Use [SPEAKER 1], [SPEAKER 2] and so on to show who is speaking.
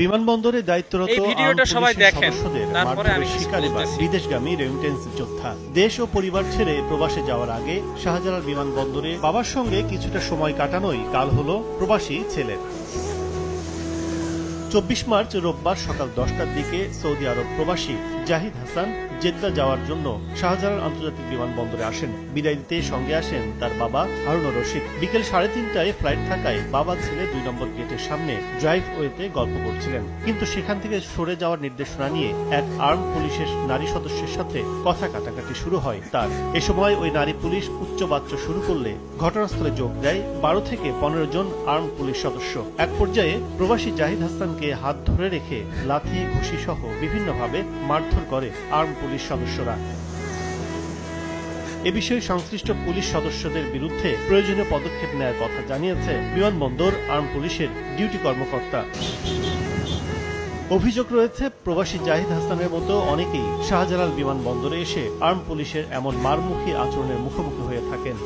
[SPEAKER 1] বিমানবন্দরে দায়িত্বরত
[SPEAKER 2] এই ভিডিওটা সবাই দেখেন। তারপরে আমি
[SPEAKER 1] শিকারে। বিদেশগামী রেমিটেন্স যোদ্ধা দেশ ও পরিবার ছেড়ে প্রবাসে যাওয়ার আগে শাহজালাল বিমানবন্দরে বাবার সঙ্গে কিছুটা সময় কাটানোই কাল হলো প্রবাসী ছেলের চব্বিশ মার্চ রোববার সকাল দশটার দিকে সৌদি আরব প্রবাসী জাহিদ হাসান জেদ্দা যাওয়ার জন্য শাহজালাল আন্তর্জাতিক বিমানবন্দরে আসেন। বিদায় দিতে সঙ্গে আসেন তার বাবা হারুনুর রশিদ। বিকেল সাড়ে তিনটায় ফ্লাইট থাকায় বাবা ছেলে দুই নম্বর গেটের সামনে ড্রাইভ ওয়েতে গল্প করছিলেন। কিন্তু সেখান থেকে সরে যাওয়ার নির্দেশনা নিয়ে এক আর্ম পুলিশের নারী সদস্যের সাথে কথা কাটাকাটি শুরু হয় তার। এ সময় ওই নারী পুলিশ উচ্চবাচ্য শুরু করলে ঘটনাস্থলে যোগ দেয় বারো থেকে পনেরো জন আর্ম পুলিশ সদস্য। এক পর্যায়ে প্রবাসী জাহিদ হাসানকে হাত ধরে রেখে লাথি ঘুষি সহ বিভিন্নভাবে মারধর করে আর্ম পুলিশ সদস্যরা। এ বিষয়ে সংশ্লিষ্ট পুলিশ সদস্যদের বিরুদ্ধে প্রয়োজনীয় পদক্ষেপ নেওয়ার কথা জানিয়েছে বিমানবন্দর আর্ম পুলিশের ডিউটি কর্মকর্তা। অভিযোগ রয়েছে, প্রবাসী জাহিদ হাসানের মতো অনেকেই শাহজালাল বিমানবন্দরে এসে আর্ম পুলিশের এমন মারমুখী আচরণের মুখোমুখি হয়ে থাকেন।